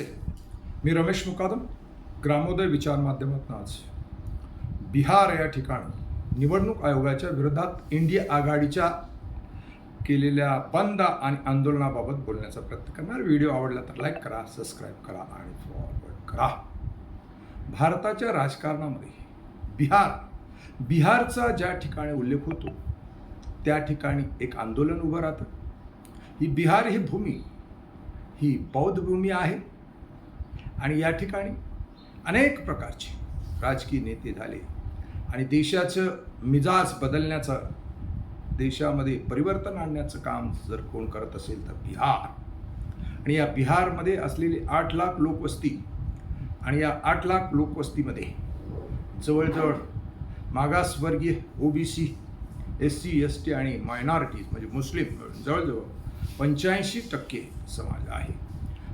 नमस्ते. मी रमेश मुकादम ग्रामोदय विचार माध्यमातून आज. बिहार या ठिकाणी निवडणूक आयोगाच्या विरोधात इंडिया आघाडीच्या केलेल्या बंद आणि आंदोलनाबाबत बोलण्याचा प्रयत्न करणार. व्हिडिओ आवडला तर लाईक करा सबस्क्राईब करा आणि फॉरवर्ड करा. भारताच्या राजकारणामध्ये बिहार बिहारचा ज्या ठिकाणी उल्लेख होतो त्या ठिकाणी एक आंदोलन उभं राहतं. ही बिहार ही भूमी ही बौद्ध भूमी आहे. आणि या ठिकाणी अनेक प्रकारचे राजकीय नेते झाले. आणि देशाचं मिजाज बदलण्याचं देशामध्ये परिवर्तन आणण्याचं काम जर कोण करत असेल तर बिहार. आणि या बिहारमध्ये असलेली आठ लाख लोकवस्ती आणि या आठ लाख लोकवस्तीमध्ये जवळजवळ मागासवर्गीय OBC S C S T आणि मायनॉरिटीज म्हणजे मुस्लिम जवळजवळ पंच्याऐंशी टक्के समाज आहे.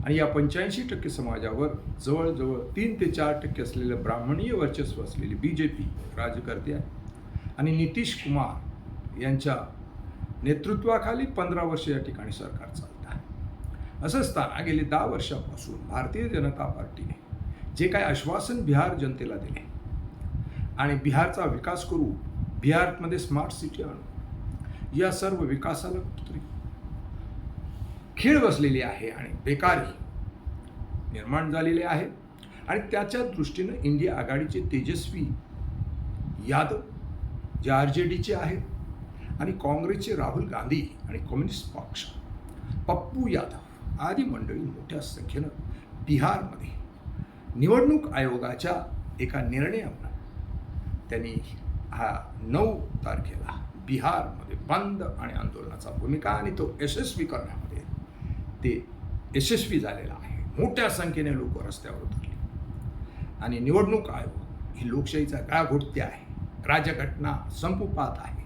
आणि या पंच्याऐंशी टक्के समाजावर जवळजवळ तीन ते चार टक्के असलेलं ब्राह्मणीय वर्चस्व असलेली बी जे पी राज्यकर्ते आहे. आणि नितीश कुमार यांच्या नेतृत्वाखाली पंधरा वर्ष या ठिकाणी सरकार चालत आहे. असं असताना गेली दहा वर्षापासून भारतीय जनता पार्टीने जे काय आश्वासन बिहार जनतेला दिले आणि बिहारचा विकास करू बिहारमध्ये स्मार्ट सिटी आणू या सर्व विकासाला कुठेतरी खीळ बसलेली आहे आणि बेकारी निर्माण झालेली आहे. आणि त्याच्या दृष्टीनं इंडिया आघाडीचे तेजस्वी यादव जे आर जे डीचे आहेत आणि काँग्रेसचे राहुल गांधी आणि कम्युनिस्ट पक्ष पप्पू यादव आदी मंडळी मोठ्या संख्येनं बिहारमध्ये निवडणूक आयोगाच्या एका निर्णयावर त्यांनी हा नऊ तारखेला बिहारमध्ये बंद आणि आंदोलनाचा भूमिका आणि तो यशस्वी करण्यामध्ये ते यशस्वी झालेलं आहे. मोठ्या संख्येने लोक रस्त्यावर उतरले. आणि निवडणूक आयोग ही लोकशाहीचा गाळघोटते आहे. राजघटना संपुपात आहे.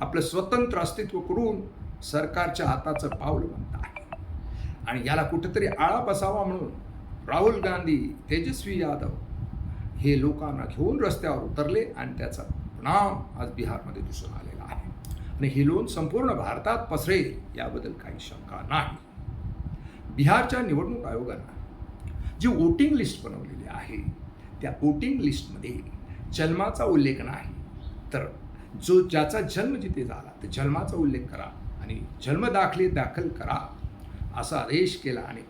आपलं स्वतंत्र अस्तित्व करून सरकारच्या हाताचं पाऊल बनत आहे. आणि याला कुठेतरी आळा बसावा म्हणून राहुल गांधी तेजस्वी यादव हे लोकांना घेऊन रस्त्यावर उतरले आणि त्याचा परिणाम आज बिहारमध्ये दिसून आलेला आहे. आणि ही लोन संपूर्ण भारतात पसरेल याबद्दल काही शंका नाही. बिहारच्या निवडणूक आयोगानं जी वोटिंग लिस्ट बनवलेली आहे त्या वोटिंग लिस्टमध्ये जन्माचा उल्लेख नाही. तर जो ज्याचा जन्म जिथे झाला तर जन्माचा उल्लेख करा आणि जन्मदाखले दाखल करा असा आदेश केला आणि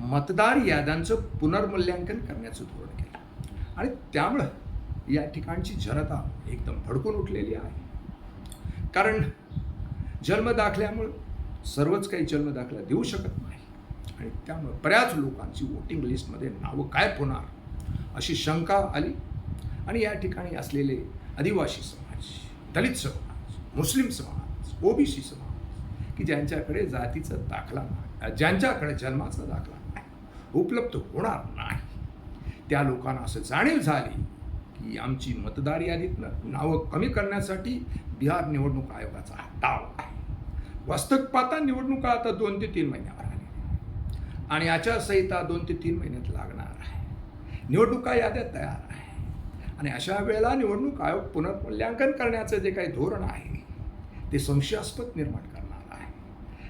मतदार याद्यांचं पुनर्मूल्यांकन करण्याचं धोरण केलं. आणि त्यामुळं या ठिकाणची जनता एकदम भडकून उठलेली आहे. कारण जन्मदाखल्यामुळं सर्वच काही जन्मदाखला देऊ शकत नाही. आणि त्यामुळे बऱ्याच लोकांची वोटिंग लिस्टमध्ये नावं काय होणार अशी शंका आली. आणि या ठिकाणी असलेले आदिवासी समाज दलित समाज मुस्लिम समाज ओबीसी समाज की ज्यांच्याकडे जातीचा दाखला नाही ज्यांच्याकडे जन्माचा दाखला नाही उपलब्ध होणार नाही त्या लोकांना असं जाणीव झाली की आमची मतदार यादीतनं नावं कमी करण्यासाठी बिहार निवडणूक आयोगाचा हा डाव आहे. वास्तविक पाहता निवडणुका आता दोन ते तीन महिन्यावर आणि आचारसंहिता दोन ते तीन महिन्यात लागणार आहे. निवडणुका याद्या तयार आहे. आणि अशा वेळेला निवडणूक आयोग पुनर्मूल्यांकन करण्याचं जे काही धोरण आहे ते संशयास्पद निर्माण करणार आहे.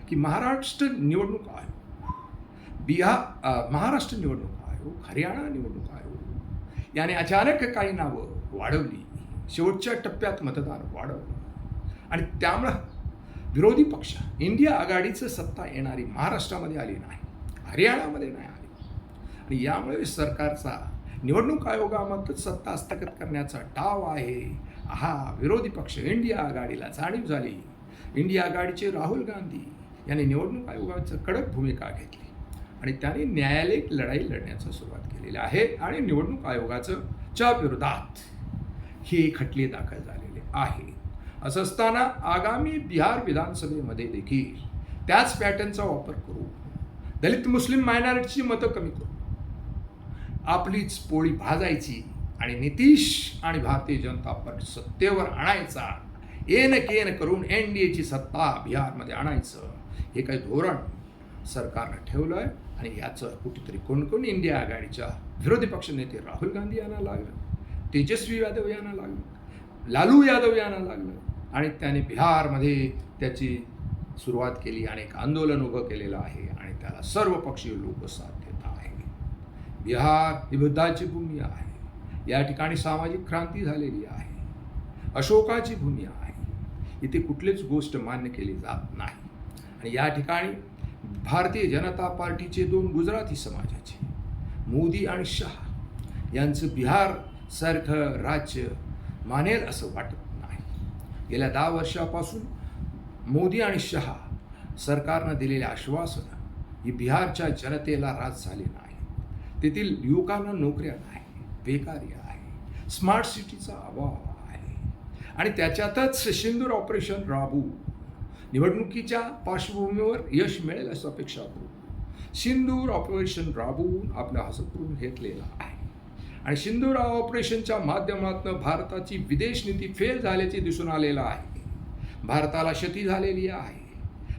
की महाराष्ट्र निवडणूक आयोग बिहार महाराष्ट्र निवडणूक आयोग हरियाणा निवडणूक आयोग याने अचानक काही नावं वाढवली. शेवटच्या टप्प्यात मतदान वाढवलं. आणि त्यामुळं विरोधी पक्ष इंडिया आघाडीचं सत्ता येणारी महाराष्ट्रामध्ये आली नाही. हरियाणामध्ये नाही आली. आणि यामुळे सरकारचा निवडणूक आयोगामधून सत्ता हस्तगत करण्याचा डाव आहे. हा विरोधी पक्ष इंडिया आघाडीला जाणीव झाली. इंडिया आघाडीचे राहुल गांधी यांनी निवडणूक आयोगाचं कडक भूमिका घेतली. आणि त्यांनी न्यायालयिक लढाई लढण्याचा सुरुवात केलेली आहे आणि निवडणूक आयोगाचं च्या विरोधात हे खटले दाखल झालेले आहे. असं असताना आगामी बिहार विधानसभेमध्ये देखील त्याच पॅटर्नचा वापर करू दलित मुस्लिम मायनॉरिटीची मतं कमी करू. आपलीच पोळी भाजायची आणि नितीश आणि भारतीय जनता पार्टी सत्तेवर आणायचा. एन केन करून एन डी एची सत्ता बिहारमध्ये आणायचं. हे काही धोरण सरकारनं ठेवलं आहे आणि याचं कुठेतरी कोणकोण इंडिया आघाडीच्या विरोधी पक्षनेते राहुल गांधी यांना लागलं तेजस्वी यादव यांना लागलं लालू यादव यांना लागलं आणि त्याने बिहारमध्ये त्याची सुरुवात केली आणि एक आंदोलन उभं केलेलं आहे आणि त्याला सर्व पक्षीय लोक साथ देत आहे बिहार ही बुद्धाची भूमी आहे. या ठिकाणी सामाजिक क्रांती झालेली आहे. अशोकाची भूमी आहे. इथे कुठलीच गोष्ट मान्य केली जात नाही. आणि या ठिकाणी भारतीय जनता पार्टीचे दोन गुजराती समाजाचे मोदी आणि शहा यांचं बिहार सारखं राज्य मानेल असं वाटत नाही. गेल्या दहा वर्षापासून मोदी आणि शहा सरकारनं दिलेले आश्वासनं ही बिहारच्या जनतेला राज झाली नाही. तेथील युवकांना नोकऱ्या नाही बेकारी आहे स्मार्ट सिटीचा अभाव आहे. आणि त्याच्यातच सिंदूर ऑपरेशन राबू. निवडणुकीच्या पार्श्वभूमीवर यश मिळेल अशी अपेक्षा करू. सिंदूर ऑपरेशन राबवून आपल्या हसं करून घेतलेला आहे. आणि सिंदूर ऑपरेशनच्या माध्यमातून भारताची विदेश नीती फेल झाल्याचे दिसून आलेलं आहे. भारताला क्षती झालेली आहे.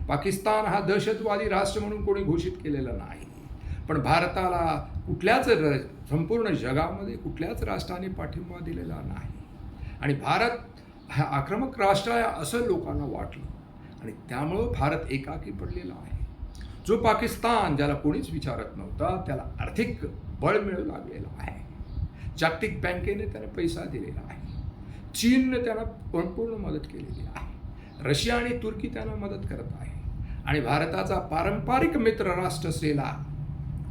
पाकिस्तान हा दहशतवादी राष्ट्र म्हणून कोणी घोषित केलेला नाही. पण भारताला कुठल्याच र संपूर्ण जगामध्ये कुठल्याच राष्ट्राने पाठिंबा दिलेला नाही. आणि भारत हा आक्रमक राष्ट्र आहे असं लोकांना वाटलं. आणि त्यामुळं भारत एकाकी पडलेला आहे. जो पाकिस्तान ज्याला कोणीच विचारत नव्हता त्याला आर्थिक बळ मिळू लागलेलं आहे. जागतिक बँकेने त्याने पैसा दिलेला आहे. चीनने त्यांना संपूर्ण मदत केलेली आहे. रशिया आणि तुर्की त्यांना मदत करत आहे. आणि भारताचा पारंपरिक मित्र राष्ट्र असलेला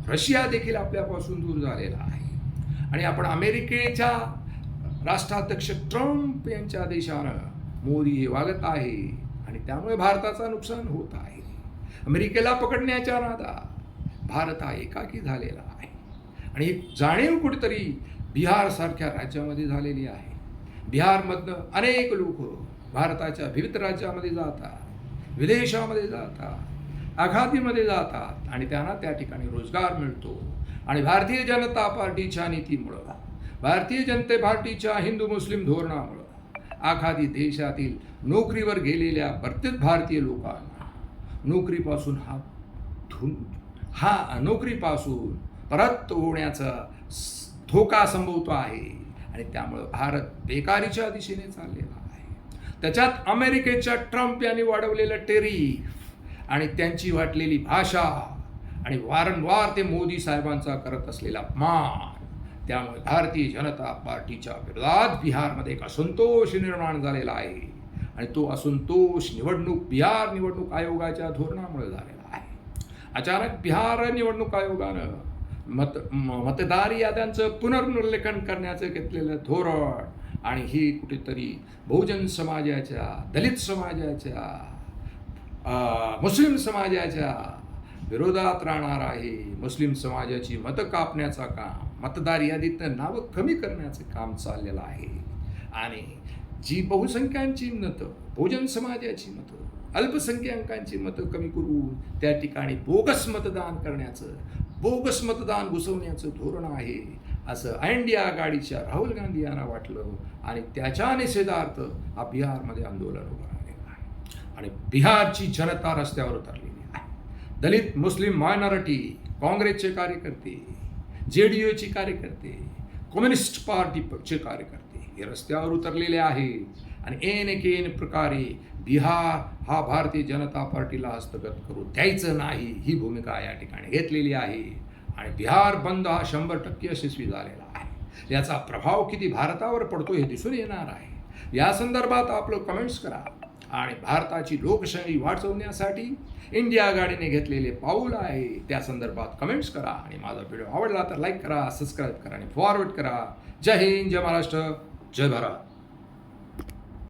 रशिया देखील आपल्यापासून दूर झालेला आहे. आणि आपण अमेरिकेच्या राष्ट्राध्यक्ष ट्रम्प यांच्या देशानं मोदी हे वागत आहे. आणि त्यामुळे भारताचं नुकसान होत आहे. अमेरिकेला पकडण्याच्या नादा भारत हा एकाकी झालेला आहे. आणि जाणीव कुठेतरी बिहारसारख्या राज्यामध्ये झालेली आहे. बिहारमधनं अनेक लोक भारताच्या विविध राज्यामध्ये जातात. विदेशामध्ये जातात आघातीमध्ये जातात आणि त्यांना त्या ठिकाणी रोजगार मिळतो. आणि भारतीय जनता पार्टीच्या नीतीमुळं भारतीय जनते पार्टीच्या हिंदू मुस्लिम धोरणामुळं आखादी देशातील नोकरीवर गेलेल्या प्रत्येक भारतीय लोकांना नोकरीपासून हा धुन हा नोकरीपासून परत होण्याचा धोका संभवतो आहे. आणि त्यामुळं भारत बेकारीच्या दिशेने चाललेला आहे. त्याच्यात अमेरिकेच्या ट्रम्प यांनी वाढवलेलं टेरिफ आणि त्यांची वाटलेली भाषा आणि वारंवार ते मोदी साहेबांचा करत असलेला अपमान. त्यामुळे भारतीय जनता पार्टीच्या विरोधात बिहारमध्ये एक असंतोष निर्माण झालेला आहे. आणि तो असंतोष निवडणूक बिहार निवडणूक आयोगाच्या धोरणामुळे झालेला आहे. अचानक बिहार निवडणूक आयोगानं मत मतदार याद्यांचं पुनर्निर्लेखन करण्याचं घेतलेलं धोरण आणि ही कुठेतरी बहुजन समाजाच्या दलित समाजाच्या मुस्लिम समाजाच्या विरोधात राहणार आहे. मुस्लिम समाजाची मतं कापण्याचा काम मतदार यादीतनं नावं कमी करण्याचं काम चाललेलं आहे. आणि जी बहुसंख्यांची मतं बहुजन समाजाची मतं अल्पसंख्याकांची मतं कमी करून त्या ठिकाणी बोगस मतदान करण्याचं बोगस मतदान घुसवण्याचं धोरण आहे. असं इंडिया आघाडीच्या राहुल गांधी यांना वाटलं आणि त्याच्या निषेधार्थ हा बिहारमध्ये आंदोलन उभं राहिलेलं आहे. आणि बिहारची जनता रस्त्यावर उतरलेली आहे. दलित मुस्लिम मायनॉरिटी काँग्रेसचे कार्यकर्ते जे डी ओचे कार्यकर्ते कम्युनिस्ट पार्टीचे कार्यकर्ते हे रस्त्यावर उतरलेले आहेत. आणि एन एक एन प्रकारे बिहार हा भारतीय जनता पार्टीला हस्तगत करू द्यायचं नाही ही भूमिका या ठिकाणी घेतलेली आहे. आणि बिहार बंद हा शंभर टक्के यशस्वी झालेला आहे. याचा प्रभाव किती भारतावर पडतो हे दिसून येणार आहे. या संदर्भात आपलं कमेंट्स करा. आणि भारताची लोकशाही वाचवण्यासाठी इंडिया आघाडीने घेतलेले पाऊल आहे त्या संदर्भात कमेंट्स करा. आणि माझा व्हिडिओ आवडला तर लाईक करा सबस्क्राईब करा आणि फॉरवर्ड करा. जय हिंद जय महाराष्ट्र जय भारत.